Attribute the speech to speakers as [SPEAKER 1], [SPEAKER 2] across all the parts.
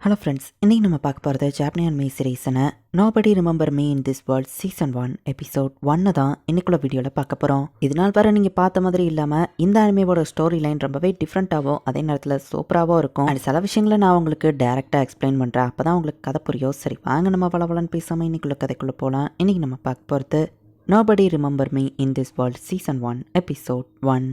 [SPEAKER 1] Hello friends இன்னைக்கு நம்ம பார்க்க போகிறது ஜாப்னியன் மீ சீரீஸனை nobody remember me in this world season one episode ஒன்னு தான் இன்னைக்குள்ள வீடியோவில் பார்க்க போகிறோம் இதனால் வர நீங்கள் பார்த்த மாதிரி இல்லாமல் இந்த அனிமையோட ஸ்டோரி லைன் ரொம்பவே டிஃப்ரெண்ட்டாகவும் அதே நேரத்தில் சூப்பராகவும் இருக்கும். அண்ட் சில விஷயங்களை நான் உங்களுக்கு டேரெக்டாக எக்ஸ்பிளைன் பண்ணுறேன் அப்போ தான் உங்களுக்கு கதை புரியும். சரி வாங்க நம்ம வளவலன்னு பேசாமல் இன்னைக்குள்ள கதைக்குள்ளே போகலாம் இன்றைக்கி நம்ம பார்க்க போகிறது nobody remember me in this world season one episode one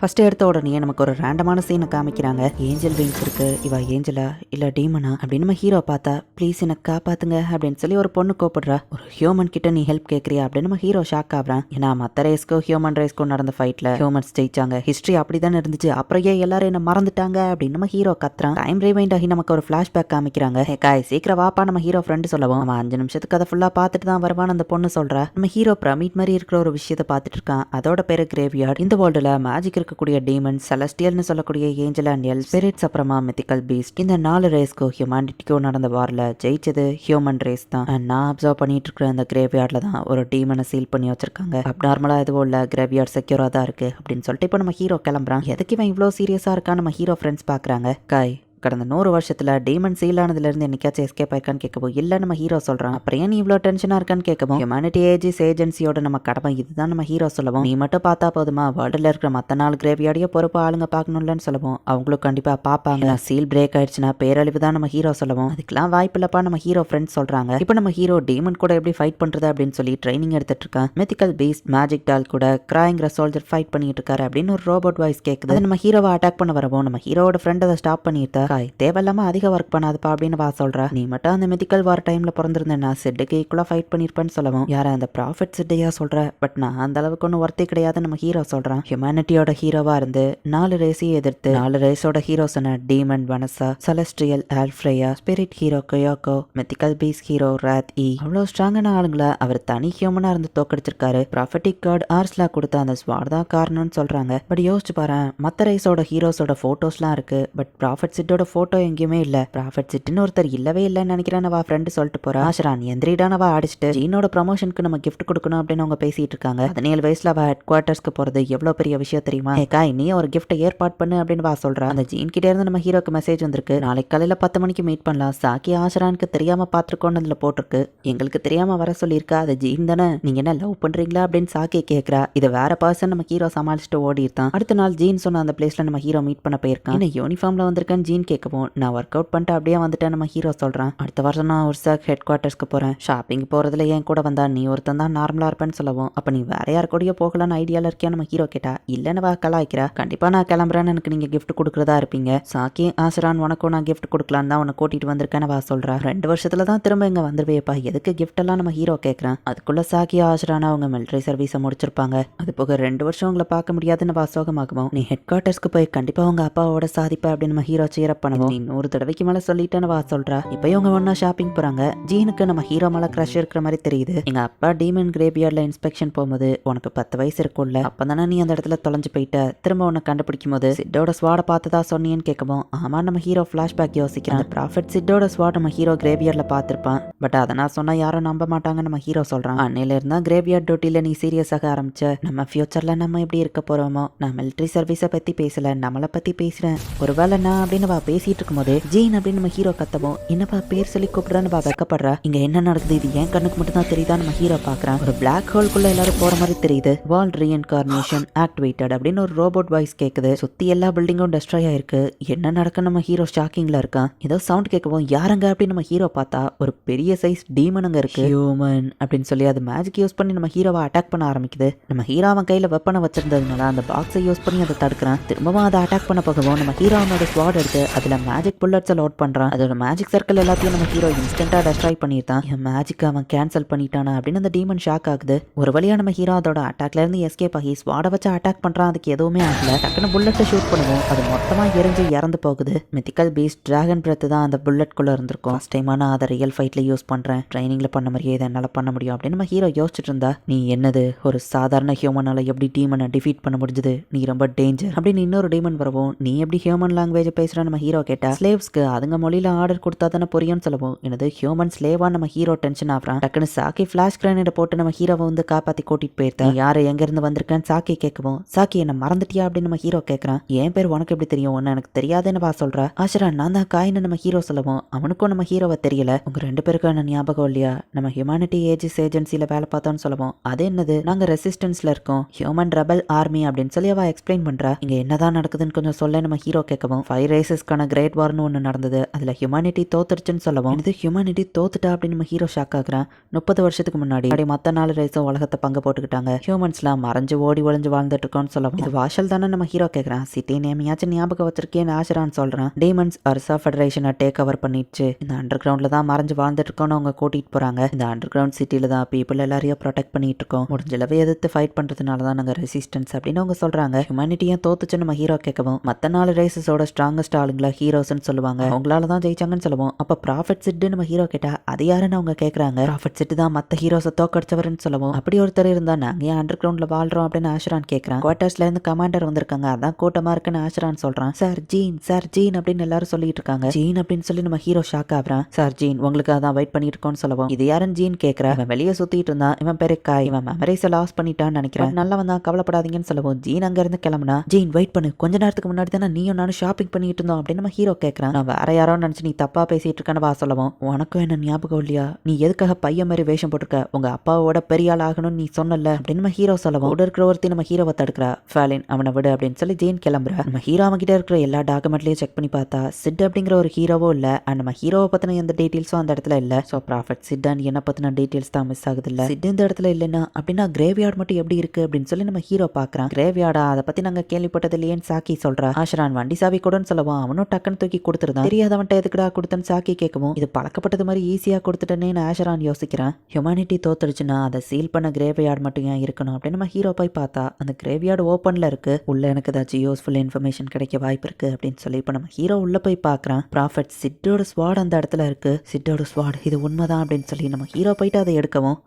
[SPEAKER 1] first எடுத்த உடனே நமக்கு ஒரு ரேண்டமான சீனை காமிக்கிறாங்க. ஏஞ்சல் விங்ஸ் இருக்கு. இவ ஏஞ்சலா இல்லை டீமனா அப்படின்னு நம்ம ஹீரோ பார்த்தா ப்ளீஸ் என்னை காப்பாத்துங்க அப்படின்னு சொல்லி ஒரு பொண்ணு கூப்பிடுறா. ஒரு ஹியூமன் கிட்ட நீ ஹெல்ப் கேட்குறியா அப்படின்னு நம்ம ஹீரோ ஷாக் ஆகுறான். ஏன்னா மற்ற ரேஸ்க்கோ ஹியூமன் ரேஸ்க்கோ நடந்த ஃபைட்டில் ஹியூமன்ஸ் ஜெயிச்சாங்க. ஹிஸ்ட்ரி அப்படி தானே இருந்துச்சு. அப்புறம் ஏன் எல்லாரும் என்ன மறந்துட்டாங்க? அப்படின்னு நம்ம ஹீரோ கத்துறான். டைம் ரிவைண்ட் ஆகி நமக்கு ஒரு ஃப்ளாஷ்பேக் காமிக்கிறாங்க. காய் சீக்கிரம் வாப்பா நம்ம ஹீரோ ஃப்ரெண்டு சொல்லவும். அவன் அஞ்சு நிமிஷத்துக்கு அதை ஃபுல்லாக பார்த்துட்டு தான் வருவான்னு அந்த பொண்ணு சொல்றா. நம்ம ஹீரோ பிரமிட் மாதிரி இருக்கிற ஒரு விஷயத்தை பார்த்துட்டு இருக்கான். அதோட பேரு கிரேவியார்ட் இந்த வேர்ல்டில் மேஜிக் இருக்கக்கூடிய டீமன்ஸ் செலஸ்டியல்னு சொல்லக்கூடிய ஏஞ்சல் அண்ட் எல் ஸ்பிரிட்ஸ் அப்புறமா மித்திக்கல் பீஸ்ட் இந்த நாலு ரேஸ்க்கோ ஹியூமானிட்டிக்கோ நடந்த வாரில் ஜெயிச்சது ஹியூமன் ரேஸ் தான். அண்ட் நான் அப்சர்வ் பண்ணிட்டு இருக்கிற அந்த கிரேவியார்டில் தான் ஒரு டீமனை சீல் பண்ணி வச்சிருக்காங்க. அப் நார்மலாக எதுவும் இல்லை கிரேவியார்ட் செக்யூராக தான் இருக்கு அப்படின்னு சொல்லிட்டு இப்போ நம்ம ஹீரோ கிளம்புறான். எதுக்கு இவன் இவ்வளோ சீரியஸாக இருக்கான்னு நம்ம ஹீரோ ஃப்ரெண்ட்ஸ் பார்க்குறாங்க காய் கடந்த நூறு வருஷத்தில் டீமன் சீல் ஆனதுலேருந்து என்னைக்காச்சும் எஸ்கேப் ஆயிருக்கான்னு கேட்கவும் இல்லை நம்ம ஹீரோ சொல்கிறான் அப்புறம் ஏன் நீ இவ்வளோ டென்ஷனாக இருக்கான்னு கேட்கவும் ஹியூமனிட்டி ஏஜிஸ் ஏஜென்சியோட நம்ம கடமை இதுதான் நம்ம ஹீரோ சொல்லவும். நீ மட்டும் பார்த்தா போதுமா? வேர்ல்டில் இருக்கிற மற்ற நாள் கிரேவியாடியோ பொறுப்பு ஆளுங்க பார்க்கணும்லன்னு சொல்லவும். அவங்களும் கண்டிப்பாக பார்ப்பாங்க. சீல் பிரேக் ஆயிடுச்சுன்னா பேரழிவு தான் நம்ம ஹீரோ சொல்லவும். அதுக்கெல்லாம் வாய்ப்பு இல்லப்பா நம்ம ஹீரோ ஃப்ரெண்ட்ஸ் சொல்கிறாங்க இப்போ நம்ம ஹீரோ டீமன் கூட எப்படி ஃபைட் பண்ணுறது அப்படின்னு சொல்லி ட்ரைனிங் எடுத்துட்டு இருக்கான். மித்திக்கல் பீஸ்ட் மேஜிக் டால் கூட கிராயிங்கிற சோல்ஜர் ஃபைட் பண்ணிட்டு இருக்காரு அப்படின்னு ஒரு ரோபோட் வாய்ஸ் கேட்குது நம்ம ஹீரோவை அட்டாக் பண்ண வரவும் நம்ம ஹீரோட ஃப்ரெண்ட் அதை ஸ்டாப் பண்ணிட்டா காய் தேவையில்லாம அதிக ஒர்க் பண்ணாதப்பா அப்படின்னு வா சொல்றா. நீ மட்டும் அந்த மெடிக்கல் வார் டைம்ல பிறந்திருந்தேன்னா செட்டுக்கு ஈக்குவலா ஃபைட் பண்ணிருப்பேன்னு சொல்லவும். யார அந்த ப்ராஃபிட் செட்டையாக சொல்ற? பட் நான் அந்த அளவுக்கு ஒன்றும் ஒர்த்தே கிடையாது நம்ம ஹீரோ சொல்றான். ஹியூமனிட்டியோட ஹீரோவா இருந்து நாலு ரேஸையும் எதிர்த்து நாலு ரேஸோட ஹீரோஸான டீமன் வனசா செலஸ்ட்ரியல் ஆல்ஃப்ரேயா ஸ்பிரிட் ஹீரோ கொயோக்கோ மெத்திக்கல் பீஸ் ஹீரோ ராத் இ அவ்வளோ ஸ்ட்ராங்கான ஆளுங்களை அவர் தனி ஹியூமனா இருந்து தோக்கடிச்சிருக்காரு ப்ராஃபட்டிக் கார்டு ஆர்ஸ்லா கொடுத்த அந்த ஸ்வாட் தான் காரணம்னு சொல்றாங்க. பட் யோசிச்சு பாரு மற்ற ரைஸோட ஹீரோஸோட போட்டோஸ்லாம் இருக்கு. பட் ப்ராஃபிட் சிட்டோட ஃபோட்டோ எங்கேயுமே இல்ல. ப்ராஃபிட் சிட்டுன்னு ஒருத்தர் இல்லவே இல்லைன்னு நினைக்கிறேன் அவ ஃப்ரெண்டு சொல்லிட்டு போறா. ஆஷரான் எந்திரிடானவா அடிச்சிட்டு ஜீனோட ப்ரமோஷனுக்கு நம்ம கிஃப்ட் கொடுக்கணும் அப்படின்னு அவங்க பேசிட்டு இருக்காங்க. பதினேழு வயசுல அவ ஹெட் குவார்ட்டர்ஸ்க்கு போறது எவ்வளவு பெரிய விஷயம் தெரியுமா? ஏக்கா நீ ஒரு கிஃப்ட் ஏற்பாடு பண்ணு அப்படின்னு வா சொல்றா. அந்த ஜீன் கிட்ட இருந்து நம்ம ஹீரோக்கு மெசேஜ் வந்திருக்கு. நாளைக்கு காலையில பத்து மணிக்கு மீட் பண்ணலாம். சாக்கி ஆஷரானுக்கு தெரியாம பாத்துருக்கோன்னு அதுல போட்டிருக்கு. எங்களுக்கு தெரியாம வர சொல்லியிருக்கா. அது ஜீன் தானே. நீங்க என்ன லவ் பண்றீங்களா அப்படின்னு சாக்கி கேக்குறா. இது வேற பர்சன் நம்ம ஹீரோ சமாளிச்சுட்டு ஓடி இருக்கான் அடுத்த நாள் ஜீன் சொன்ன அந்த பிளேஸ்ல நம்ம ஹீரோ மீட் பண்ண போயிருக்கான். யூனிஃபார்ம்ல வந்திருக்கேன் ஜீன் கேட்கவும் நான் ஒர்க் அவுட் பண்ணிட்டு அப்படியே வந்துட்டேன். நம்ம ஹீரோ சொல்கிறேன் அடுத்த வருஷம் நான் ஒரு சாக் ஹெட் குவார்ட்டர்ஸ்க்கு போகிறேன் ஷாப்பிங் போகிறதுல என் கூட வந்தா நீ ஒருத்தன் தான் நார்மலாக இருப்பேன்னு சொல்லவும். அப்போ நீ வேற யார் கூடயோ போகலான்னு ஐடியாவில் இருக்கியா? நம்ம ஹீரோ கேட்டா இல்லைன்னு வா கலாய்க்கிறா. கண்டிப்பாக நான் கிளம்புறேன்னு எனக்கு நீங்கள் கிஃப்ட் கொடுக்குறதா இருப்பீங்க. சாக்கி ஆசரான் உனக்கும் நான் கிஃப்ட் கொடுக்கலான்னு தான் உன்னை கூட்டிட்டு வந்திருக்கேன்னு வா சொல்கிறா ரெண்டு வருஷத்துல தான் திரும்ப இங்கே வந்துருவேப்பா எதுக்கு கிஃப்ட் எல்லாம் நம்ம ஹீரோ கேட்குறேன் அதுக்குள்ளே சாக்கி ஆசரான் அவங்க மிலிட்டரி சர்வீஸை முடிச்சிருப்பாங்க. அது போக ரெண்டு வருஷம் உங்களை பார்க்க முடியாதுன்னு வா சோகமாகவும் நீ ஹெட் குவார்ட்டர்ஸ்க்கு போய் கண்டிப்பாக உங்கள் அப்பாவோட சாதிப்பா அப்படின்னு நம்ம ஹீரோ சீரப் பண்ணுவோம். நீ நூறு தடவைக்கு மேல சொல்லிட்டேன்னு வா சொல்றா. இப்போ இவங்க ஒன்றா ஷாப்பிங் போறாங்க. ஜீனுக்கு நம்ம ஹீரோ மேல க்ரஷ் இருக்கிற மாதிரி தெரியுது. எங்க அப்பா டீமன் கிரேவியார்ட்ல இன்ஸ்பெக்ஷன் போகும்போது உனக்கு பத்து வயசு இருக்கும்ல. அப்பதானே நீ அந்த இடத்துல தொலைஞ்சு போயிட்ட. திரும்ப உன்னை கண்டுபிடிக்கும் போது சிட்டோட ஸ்வாட பார்த்ததா சொன்னியன்னு கேட்கவும் ஆமா நம்ம ஹீரோ ஃபிளாஷ்பேக் யோசிக்கிறான். ப்ராஃபிட் சிட்டோட ஸ்வாட் நம்ம ஹீரோ கிரேவியார்ட்ல பார்த்திருப்பான். பட் அதை நான் சொன்னால் யாரும் நம்ப மாட்டாங்க நம்ம ஹீரோ சொல்கிறான் அன்னையில இருந்தா கிரேவியார்ட் டியூட்டியில் நீ சீரியஸாக ஆரம்பிச்ச. நம்ம ஃபியூச்சர்ல நம்ம எப்படி இருக்க போறோமோ? நான் மிலிட்டரி சர்வீஸை பத்தி பேசல. நம்மளை பத்தி பேசுகிறேன் ஒருவேளை நான் அப்படின்னு வா பேசிட்டு இருக்கும்போது ஜீன் அப்படின்னு நம்ம ஹீரோ கத்தவும் என்னப்பா பேர் சொல்லி கூப்பிடுறான்னு வா வெக்கப்படுறா. இங்க என்ன நடக்குது? இது என் கண்ணுக்கு மட்டும் தான் தெரியுதா? நம்ம ஹீரோ பார்க்குறான் ஒரு பிளாக் ஹோல்குள்ள எல்லாரும் போற மாதிரி தெரியுது. வால் ரீஎன்கார்னேஷன் ஆக்டிவேட்டட் அப்படின்னு ஒரு ரோபோட் வாய்ஸ் கேட்குது சுத்தி எல்லா பில்டிங்கும் டெஸ்ட்ராய் ஆயிருக்கு. என்ன நடக்க நம்ம ஹீரோ ஷாக்கிங்ல இருக்கான். ஏதோ சவுண்ட் கேட்கவும் யாருங்க? அப்படின்னு நம்ம ஹீரோ பார்த்தா ஒரு பெரிய சைஸ் டீமன் அங்க இருக்கு. ஹியூமன் அப்படின்னு சொல்லி அது மேஜிக் யூஸ் பண்ணி நம்ம ஹீரோவை அட்டாக் பண்ண ஆரம்பிக்குது. நம்ம ஹீரோ அவன் கையில வெப்பனை வச்சிருந்ததுனால அந்த பாக்ஸை யூஸ் பண்ணி அதை தடுக்கிறான். திரும்பவும் அதை அட்டாக் பண்ண போகவும் நம்ம ஹீரோ அவனோட ஸ்வாட் எடுத்து அதுல மேஜிக் புல்லட்ஸை லோட் பண்றான். அதோட மேஜிக் சர்க்கிள் எல்லாத்தையும் நம்ம ஹீரோ இன்ஸ்டன்டா டெஸ்ட்ராய் பண்ணிட்டான். என் மேஜிக் அவன் கேன்சல் பண்ணிட்டானா அப்படின்னு அந்த டீமன் ஷாக் ஆகுது. ஒரு வழியா நம்ம ஹீரோ அதோட அட்டாக்ல இருந்து எஸ்கேப் ஆகி ஸ்வாட வச்சு அட்டாக் பண்றான். அதுக்கு எதுவுமே ஆகல. டக்குன்னு புல்லட்டை ஷூட் பண்ணுவோம். அது மொத்தமா எரிஞ்சு இறந்து போகுது. மித்திக்கல் பீஸ் டிராகன் பிரெத் தான் அந்த புல்லட் குள்ள இருந்திருக்கும். ஃபர்ஸ்ட் டைமா நான் அதை ரியல் ஃபைட்ல யூஸ் யூஸ் பண்ணுறேன் ட்ரைனிங்கில் பண்ண மாதிரியே இதை என்னால் பண்ண முடியும். அப்படின்னு நம்ம ஹீரோ யோசிச்சுட்டு இருந்தா நீ என்னது? ஒரு சாதாரண ஹியூமனால் எப்படி டீமனை டிஃபீட் பண்ண முடிஞ்சது? நீ ரொம்ப டேஞ்சர் அப்படின்னு இன்னொரு டீமன் வரவும் நீ எப்படி ஹியூமன் லாங்குவேஜ் பேசுகிற நம்ம ஹீரோ கேட்டா ஸ்லேவ்ஸ்க்கு அதுங்க மொழியில் ஆர்டர் கொடுத்தா தானே புரியும்னு சொல்லவும். எனது ஹியூமன் ஸ்லேவா நம்ம ஹீரோ டென்ஷன் ஆகிறான்? டக்குன்னு சாக்கி ஃப்ளாஷ் கிரானேட போட்டு நம்ம ஹீரோவை வந்து காப்பாற்றி கூட்டிட்டு போயிருந்தேன் யார்? எங்கேருந்து வந்திருக்கேன்னு சாக்கி கேட்கவும் சாக்கி என்ன மறந்துட்டியா? அப்படின்னு நம்ம ஹீரோ கேட்குறான். என் பேர் உனக்கு எப்படி தெரியும்? ஒன்று எனக்கு தெரியாதுன்னு வா சொல்கிறா ஆஷரா நான் தான் காயின்னு நம்ம ஹீரோ சொல்லவும். அவனுக்கும் நம்ம ஹீரோவை தெரியல. உங்க ரெண்டு பேருக்கும் பேருக்கான ஞாபகம் இல்லையா? நம்ம ஹியூமனிட்டி ஏஜஸ் ஏஜென்சியில் வேலை பார்த்தோம்னு சொல்லுவோம். அது என்னது? நாங்கள் ரெசிஸ்டன்ஸில் இருக்கோம். ஹியூமன் ரபல் ஆர்மி அப்படின்னு சொல்லி அவ எக்ஸ்பிளைன் பண்ணுறா இங்கே என்னதான் நடக்குதுன்னு கொஞ்சம் சொல்ல நம்ம ஹீரோ கேட்கவும். ஃபைவ் ரேசஸ்க்கான கிரேட் வார்னு ஒன்று நடந்தது. அதில் ஹியூமனிட்டி தோத்துருச்சுன்னு சொல்லவும். இது ஹியூமனிட்டி தோத்துட்டா அப்படின்னு நம்ம ஹீரோ ஷாக் ஆகுறான் முப்பது வருஷத்துக்கு முன்னாடி. அப்படி மற்ற நாலு ரேஸும் உலகத்தை பங்கு போட்டுக்கிட்டாங்க. ஹியூமன்ஸ்லாம் மறைஞ்சு ஓடி ஒளிஞ்சு வாழ்ந்துட்டு இருக்கோம்னு சொல்லவும். இது வாஷல் தானே நம்ம ஹீரோ கேட்குறான் சிட்டி நேமையாச்சும் ஞாபகம் வச்சிருக்கேன்னு ஆஷரான்னு சொல்கிறான் டீமன்ஸ் அர்சா ஃபெடரேஷனை டேக் ஓவர் பண்ணிடுச்சு. இந்த அண்டர் கிரவுண்டில் தான் மறைஞ்சு வாழ்ந்துட்டு இருக்கோம்னு அவங்க கூட்டிகிட்டு போகிறாங்க. இந்த அண்டர் கிரவுண்ட் சிட்டியில் தான் பீப்புள் எல்லாரையும் ப்ரொடெக்ட் பண்ணிட்டு இருக்கோம் முடிஞ்சளவு எதிர்த்து ஃபைட் பண்ணுறதுனால தான் நாங்கள் ரெசிஸ்டன்ஸ் அப்படின்னு அவங்க சொல்கிறாங்க ஹியூமனிட்டியும் தோத்துச்சுன்னு நம்ம ஹீரோ கேட்கவும் மற்ற நாலு ரேசஸோட ஸ்ட்ராங்கஸ்ட் ஆளுங்களை ஹீரோஸ்னு சொல்லுவாங்க. அவங்களால தான் ஜெயிச்சாங்கன்னு சொல்லுவோம். அப்போ ப்ராஃபிட் சிட்டு நம்ம ஹீரோ கேட்டால் அது யாருன்னு அவங்க கேட்குறாங்க. ப்ராஃபிட் சிட்டு தான் மற்ற ஹீரோஸை தோக்கடிச்சவர்னு சொல்லுவோம். அப்படி ஒருத்தர் இருந்தா நாங்கள் ஏன் அண்டர் கிரவுண்டில் வாழ்கிறோம் அப்படின்னு ஆஷரான் கேட்குறான். குவார்ட்டர்ஸ்ல இருந்து கமாண்டர் வந்திருக்காங்க. அதான் கூட்டமா இருக்குன்னு ஆஷ்ரான் சொல்றான். சார் ஜீன் சார் ஜீன் அப்படின்னு எல்லாரும் சொல்லிட்டு இருக்காங்க. ஜீன் அப்படின்னு சொல்லி நம்ம ஹீரோ ஷாக் ஆகிறான். சார் ஜீன் உங்களுக்கு அதான் வெயிட் பண்ணிட்டு இருக்கோம்னு இது யாருன்னு ஜீன் கேட்குற இவன் வெளியே சுத்திட்டு இருந்தான். இவன் பேரு காய். இவன் மெமரிஸை லாஸ் பண்ணிட்டான்னு நினைக்கிறேன். நல்லவன் தான் கவலைப்படாதீங்கன்னு சொல்லுவோம். ஜீன் அங்க இருந்து கிளம்புனா ஜீன் வெயிட் பண்ணு. கொஞ்ச நேரத்துக்கு முன்னாடி தானே நீயும் நானும் ஷாப்பிங் பண்ணிட்டு இருந்தோம். அப்படின்னு நம்ம ஹீரோ கேட்கறான் நான் வேற யாரோ நினைச்சு நீ தப்பா பேசிட்டு இருக்கேன்னு வா சொல்லவும். உனக்கும் என்ன ஞாபகம் இல்லையா? நீ எதுக்காக பையன் மாதிரி வேஷம் போட்டிருக்க? உங்க அப்பாவோட பெரிய ஆள் ஆகணும்னு நீ சொன்னல அப்படின்னு நம்ம ஹீரோ சொல்லவும். கூட இருக்கிற ஒருத்தி நம்ம ஹீரோவை தடுக்கிறா. ஃபேலின் அவனை விடு அப்படின்னு சொல்லி ஜெயின் கிளம்புறா. நம்ம ஹீரோ கிட்ட இருக்கிற எல்லா டாக்குமெண்ட்லயும் செக் பண்ணி பார்த்தா சிட் அப்படிங்கிற ஒரு ஹீரோவோ இல்ல. அண்ட் நம்ம ஹீரோவை பத்தின எந்த டீட்டெயில்ஸும் அந்த இடத்துல இல்ல. ஸோ ப்ராஃபிட் சிட் அண்ட் என்ன பத்தின டீட்டெயில்ஸ் தான் மிஸ் ஆகுது இல்ல சிட் இந்த இடத்துல இல்லைன்னா அப்படின்னா கிரேவியார்ட் மட்டும் எப்படி இருக்கு அப்படின்னு சொல்லி நம்ம ஹீரோ பாக்குறான் கிரேவியார்டா அதை பத்தி நாங்க கேள்விப்பட்டது இல்லையேன்னு சாக்கி சொல்றா. ஆஷரான் வண்டி சாவி கூடன்னு சொல்லுவான். அவனும் டக்குன்னு தூக்கி கொடுத்துருந்தான் தெரியாதவன்ட்ட எதுக்குடா கொடுத்தன்னு சாக்கி கேட்கவும் இது பழக்கப்பட்டது மாதிரி ஈஸியா கொடுத்துட்டேன்னு ஆஷரான் யோசிக்கிறான். ஹியூமனிட்டி தோத்துருச்சுன்னா அதை சீல் பண்ண கிரேவியார்ட் மட்டும் ஏன் இருக்கணும் அப்படின்னு நம்ம ஹீரோ போய் பார்த்தா அந்த கிரேவியார்டு ஓப்பன்ல இருக்கு. உள்ள எனக்கு ஏதாச்சும் யூஸ்ஃபுல் இன்ஃபர்மேஷன் கிடைக்க வாய்ப்பு இருக்கு அப்படின்னு சொல்லி இப்போ நம்ம ஹீரோ உள்ள போய் பார்க்கறான். ப்ராஃபட் சிட்டோட ஸ்வாட் அந்த இடத்துல இருக்கு. சிட்டோட ஸ்வாட் இது உண்மைதான் அப்படின்னு சொல்லி நம்ம ஹீரோ போயிட்டு அதை எடுக்கவும்.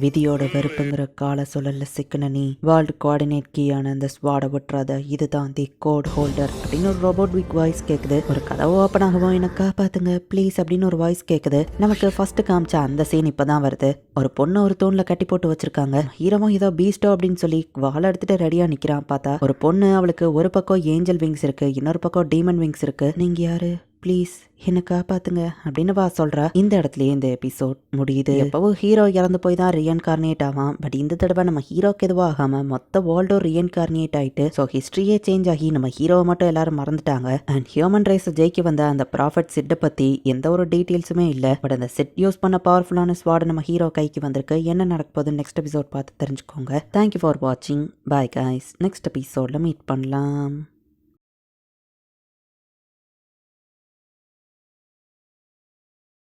[SPEAKER 1] விதியோட வெறுப்புங்கிற கால சொல்லல சிக்கின நீ வேர்ல்டு கோஆர்டினேட் கீயான அந்த ஸ்வாடை விட்டுறாத இதுதான் தி கோட் ஹோல்டர் அப்படின்னு ஒரு ரோபோட் வீக் வாய்ஸ் கேட்குது ஒரு கதவு ஓப்பன் ஆகவும் என்ன காப்பாத்துங்க ப்ளீஸ் அப்படின்னு ஒரு வாய்ஸ் கேட்குது நமக்கு ஃபர்ஸ்ட் காமிச்ச அந்த சீன் இப்பதான் வருது. ஒரு பொண்ணு ஒரு தூண்ல கட்டி போட்டு வச்சிருக்காங்க. ஹீரோவும் ஏதோ பீஸ்டோ அப்படின்னு சொல்லி வாழை எடுத்துட்டு ரெடியா நிக்கிறான் பார்த்தா. ஒரு பொண்ணு அவளுக்கு ஒரு பக்கம் ஏஞ்சல் விங்ஸ் இருக்கு இன்னொரு பக்கம் டீமன் விங்ஸ் இருக்கு. நீங்க யாரு? ப்ளீஸ் என்ன காப்பாத்துங்க அப்படின்னு வா சொல்றா. இந்த இடத்துலயே இந்த எபிசோட் முடியுது. எப்பவும் ஹீரோ இறந்து போய் தான் ரியன்கார்னேட் ஆவான். பட் இந்த தடவை நம்ம ஹீரோக்கு எதுவும் ஆகாமல் மொத்த வேர்ல்டும் ரியன்கார்னேட் ஆயிட்டு ஸோ ஹிஸ்ட்ரியே சேஞ்ச் ஆகி நம்ம ஹீரோவை மட்டும் எல்லாரும் மறந்துட்டாங்க. அண்ட் ஹியூமன் ரைஸை ஜெயிக்க வந்த அந்த ப்ராஃபிட் சிட்டை பத்தி எந்த ஒரு டீட்டெயில்ஸுமே இல்லை. பட் அந்த செட் யூஸ் பண்ண பவர்ஃபுல்லான ஸ்வாட் நம்ம ஹீரோ கைக்கு வந்திருக்கு. என்ன நடக்க போகுதுன்னு நெக்ஸ்ட் எபிசோட் பார்த்து தெரிஞ்சுக்கோங்க. தேங்க்யூ ஃபார் வாட்சிங் பாய் கைஸ் நெக்ஸ்ட் எபிசோட்ல மீட் பண்ணலாம்.